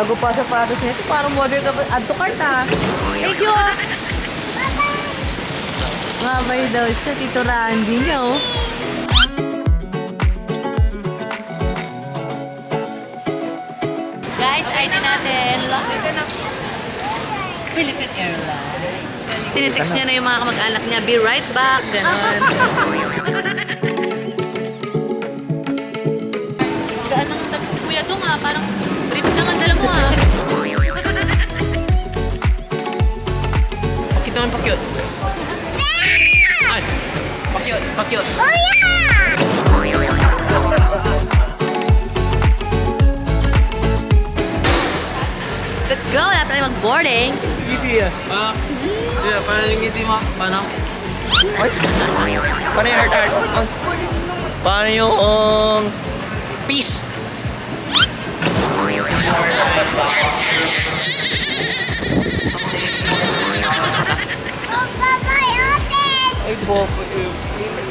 Bago pa sa patos nito, parang modern ka pa. Add to cart, ah. Thank you, ah. Mabay daw siya, Tito Randy niya, oh. Guys, ID natin. Philippine Airlines. Tinitext niya na yung mga kamag-anak niya, be right back, gano'n. Gaan ng kuya dong ah, parang Pakyut! Pakyut! Let's go, wala pa tayo mag-boarding. Bibi ah. Pa? Yeah, paano yung ngiti mo? Paano? Ay! Paano yung heart heart? Ay. Paano yung um, peace? Ay, bobo. Won't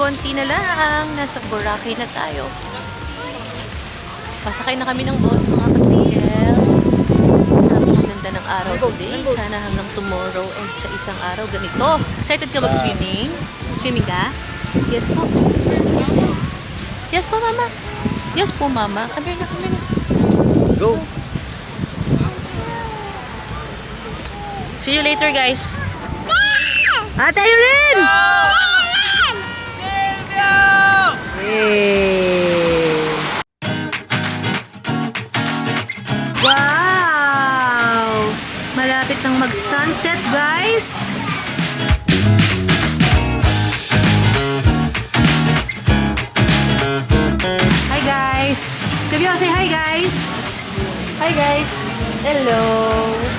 konti na lang. Nasa Boracay na tayo. Pasakay na kami ng boat mga katigel. Napakaganda ng araw today. Sana hanggang tomorrow and sa isang araw ganito. Excited ka mag-swimming? Swimming ka? Yes po. Yes po. Yes po, mama. Yes po, mama. Come here na, come here na. Go! See you later, guys. Ate Irene! Yay! Wow! Malapit nang mag-sunset, guys. Hi, guys. Sabi ko, say hi, guys. Hi, guys. Hello.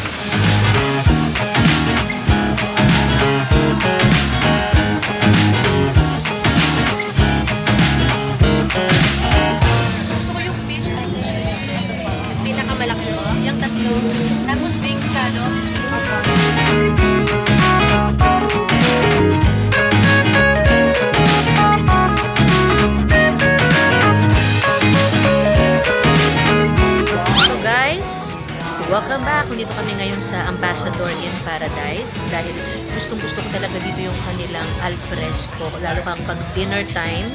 Welcome back. Dito kami ngayon sa Ambassador in Paradise dahil gustong gusto ko talaga dito yung kanilang alfresco. Lalo pang pag dinner time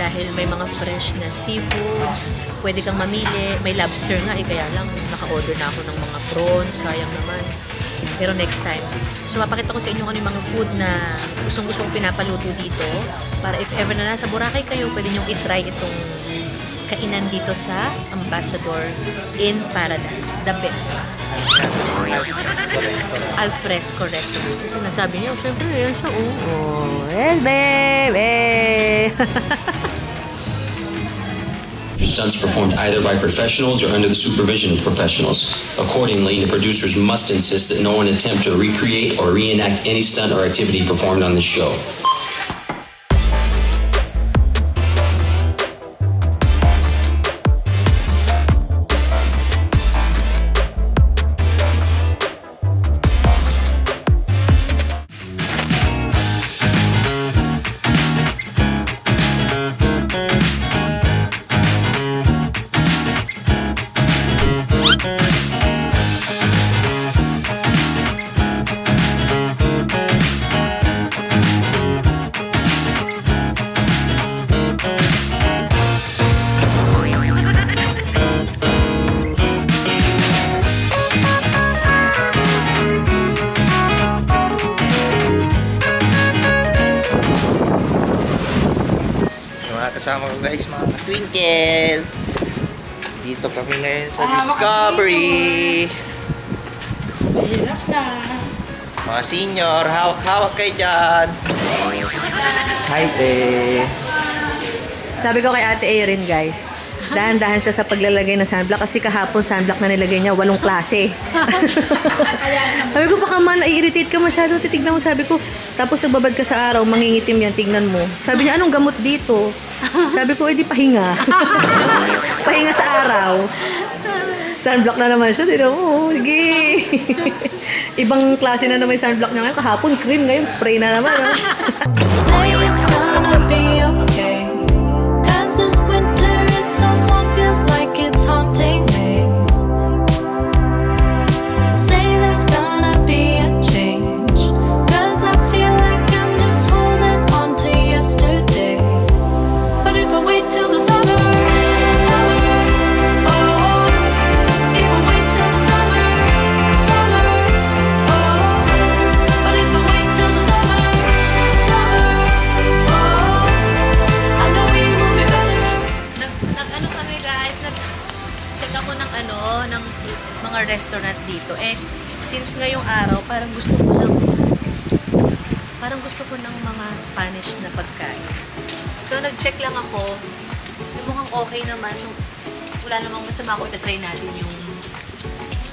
dahil may mga fresh na seafoods. Pwede kang mamili. May lobster nga eh, kaya lang naka-order na ako ng mga prawns. Sayang naman. Pero next time. So, mapakita ko sa inyo ano yung mga food na gustong gusto kong pinapaluto dito. Para if ever na nasa Boracay kayo, pwede nyo itry itong kainan dito sa Ambassador in Paradise. The best. Alfresco restaurant. Kasi nasabi niya, oh, syempre, yan siya, oh. Oh, well, baby! Eh. Stunts performed either by professionals or under the supervision of professionals. Accordingly, the producers must insist that no one attempt to recreate or reenact any stunt or activity performed on the show. Kasama ko guys, mga twinkle. Dito kami ngayon sa Discovery. Mga senior, hawak-hawak kayo dyan. Hi, te. Sabi ko kay Ate Erin, guys, Dahan-dahan siya sa paglalagay ng sunblock kasi kahapon sunblock na nilagay niya, walong klase. sabi ko, baka man, i-irritate ka masyado, titignan mo, sabi ko, tapos nagbabad ka sa araw, mangingitim yan, tignan mo. Sabi niya, anong gamot dito? Sabi ko, edi pahinga. pahinga sa araw. Sunblock na naman siya, tignan mo, sige. Ibang klase na naman yung sunblock niya ngayon. Kahapon, cream, ngayon spray na naman. ah. Spanish na pagkain. So, nag-check lang ako. Mukhang okay naman. So, wala namang masama ko ito-try natin yung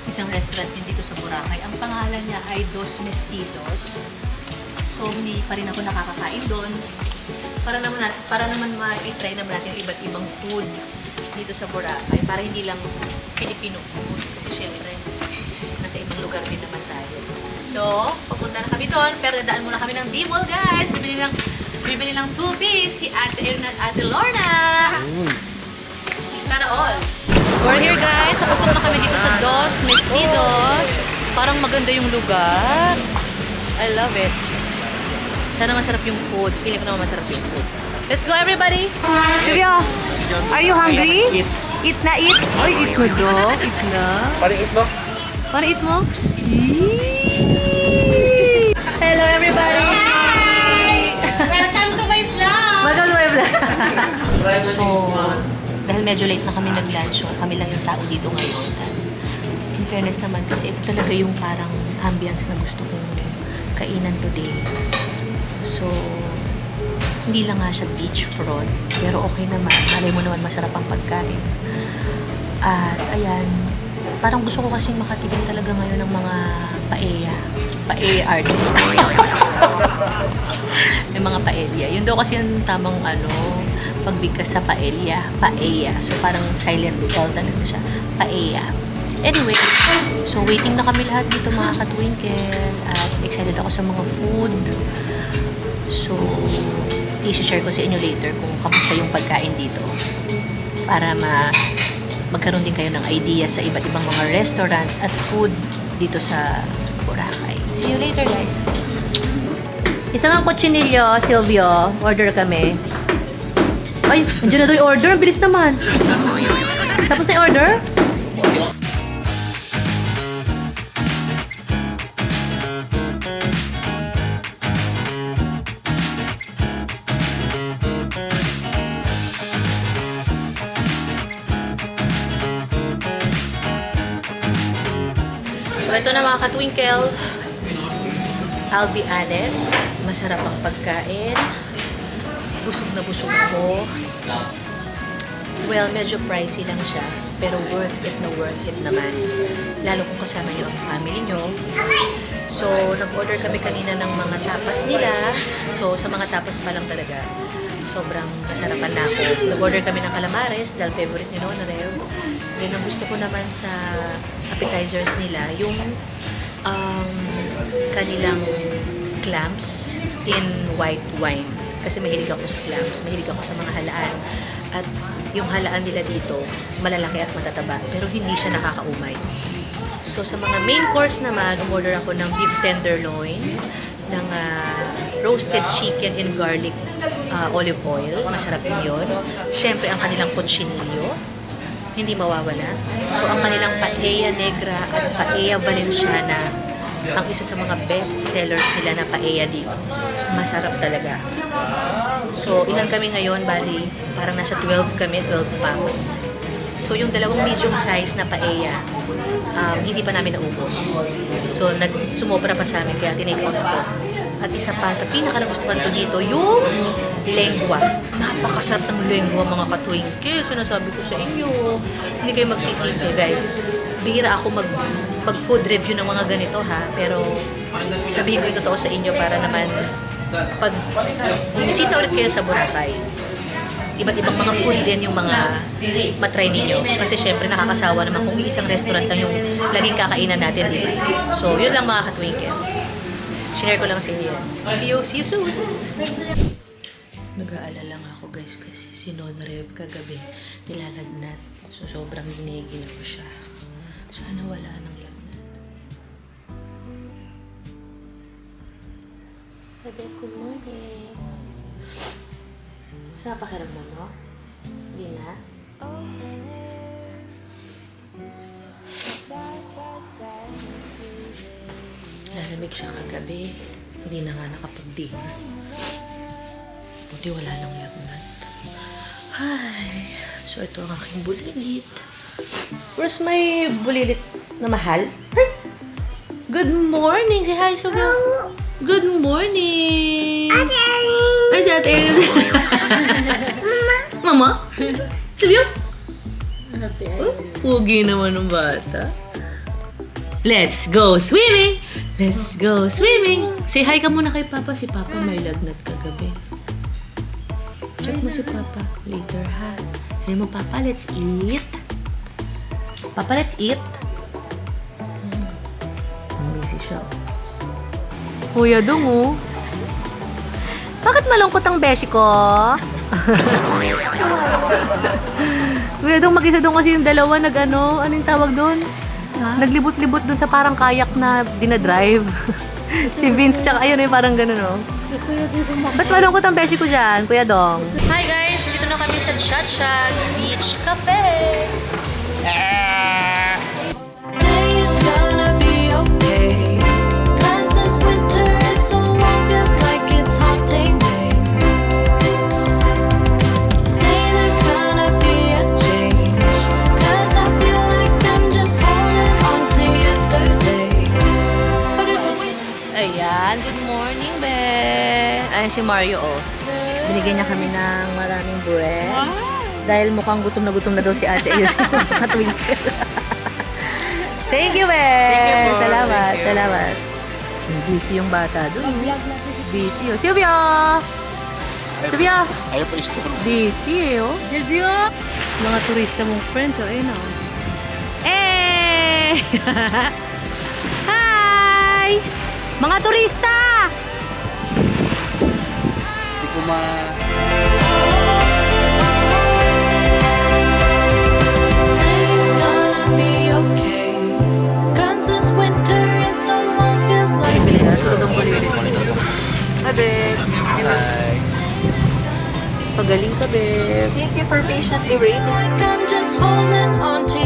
isang restaurant din dito sa Boracay. Ang pangalan niya ay Dos Mestizos. So, hindi pa rin ako nakakakain doon. Para naman, para naman ma-try naman natin yung iba't ibang food dito sa Boracay. Para hindi lang Filipino food. Kasi syempre, nasa ibang lugar din naman tayo. So, papunta na kami doon. Pero dadaan muna kami ng D-Mall, guys. Bibili ng, bibili ng two-piece si Ate Erna at Ate Lorna. Sana all. We're here guys. Papasok na kami dito sa Dos Mestizos. Parang maganda yung lugar. I love it. Sana masarap yung food. Feeling ko naman masarap yung food. Let's go everybody! Surya, are you hungry? Eat na eat. Ay, eat na daw. Eat na. Paring it mo? Para eat mo? Yee! So, dahil medyo late na kami nag-lunch, so kami lang yung tao dito ngayon. In fairness naman, kasi ito talaga yung parang ambience na gusto kong kainan today. So, hindi lang nga siya beachfront, pero okay naman. Malay mo naman masarap ang pagkain. At ayan, parang gusto ko kasi makatikim talaga ngayon ng mga paella. Paella art. May mga paella. Yun daw kasi yung tamang ano, pagbigkas sa paella. Paella. So parang silent L talaga siya. Paella. Anyway, so waiting na kami lahat dito mga katwinkle. At excited ako sa mga food. So, i-share ko sa inyo later kung kamusta yung pagkain dito. Para ma magkaroon din kayo ng idea sa iba't ibang mga restaurants at food dito sa Boracay. See you later, guys. Isang ang kutsinilyo, Silvio. Order kami. Ay, nandiyan na daw yung order. Ang bilis naman. Tapos na yung order? Ito na mga katwinkle. I'll be honest, masarap ang pagkain. Busog na busog ako. Well, medyo pricey lang siya, pero worth it na worth it naman. Lalo kung kasama niyo ang family niyo. So, nag-order kami kanina ng mga tapas nila. So, sa mga tapas pa lang talaga, sobrang nasarapan na ako. Nag-order kami ng calamares dahil favorite ni Nona Rev. Then, ang gusto ko naman sa appetizers nila, yung um, kanilang clams in white wine. Kasi mahilig ako sa clams, mahilig ako sa mga halaan. At yung halaan nila dito, malalaki at matataba, pero hindi siya nakakaumay. So sa mga main course naman, umorder ako ng beef tenderloin, ng ah, roasted chicken in garlic ah, olive oil. Masarap din yun. Siyempre, ang kanilang cochinillo, hindi mawawala. So, ang kanilang paella negra at paella valenciana, ang isa sa mga best sellers nila na paella dito. Masarap talaga. So, ilan kami ngayon, bali, parang nasa 12 kami, 12 packs. So, yung dalawang medium size na paella, um, hindi pa namin naubos. So, nag sumobra pa sa amin, kaya tinake out ako. At isa pa, sa pinakalagustuhan ko dito, yung lengua. Napakasarap ng lengua, mga katwinke. Sinasabi ko sa inyo. Hindi kayo magsisisi, guys. Bihira ako mag, mag food review ng mga ganito, ha? Pero sabihin ko yung totoo sa inyo para naman pag bumisita ulit kayo sa Boracay, iba't ibang mga food din yung mga matry ninyo. Kasi syempre nakakasawa naman kung isang restaurant lang yung laging kakainan natin, di ba? So, yun lang mga katwinkel. Share ko lang sa inyo. See you, see you soon! Nag-aalala nga ako guys kasi si Non Rev kagabi nilalagnat. So sobrang ginigil ko siya. Sana wala nang lagnat. Sabi, good morning. Sa pakiramdam mo? Hindi na? Lalamig siya kagabi. Hindi na nga nakapag-dinner. Buti wala nang lagnat. Ay, so ito ang aking bulilit. Where's my bulilit na mahal? Good morning! Say hi, Sophia. Good morning! Ate Ay, si Ate Erin. Mama? Mama? Sophia? Ate Pugi naman ng bata. Let's go swimming! Let's go swimming! Say hi ka muna kay Papa. Si Papa may lagnat kagabi. Check mo si Papa later, ha? Sabi mo, Papa, let's eat. Papa, let's eat. Hmm. Busy siya. Kuya Dong, oh. Bakit malungkot ang beshi ko? Kuya Dong, mag-isa doon kasi yung dalawa nag ano, ano yung tawag doon? Naglibot-libot doon sa parang kayak na dinadrive. si Vince, tsaka ayun yung parang gano'n, no? Ba't malungkot ang beshi ko dyan, Kuya Dong? Hi guys! Dito na kami sa Chacha's Beach Cafe! Say Ayan si Mario, oh. Binigyan niya kami ng maraming bread. Dahil mukhang gutom na gutom na daw si ate. Katwinkle. Thank you, be. Salamat, salamat. Busy yung bata doon. Busy, oh. Silvio! Silvio! Ayaw pa isto. Busy, eh, oh. Silvio! Mga turista mong friends, oh. Ayun, oh. Eh! Hi! Mga turista! It's Tulog ang bulilit. Hi, babe. Hi. Pagaling ka, babe. like I'm just holding on to yesterday.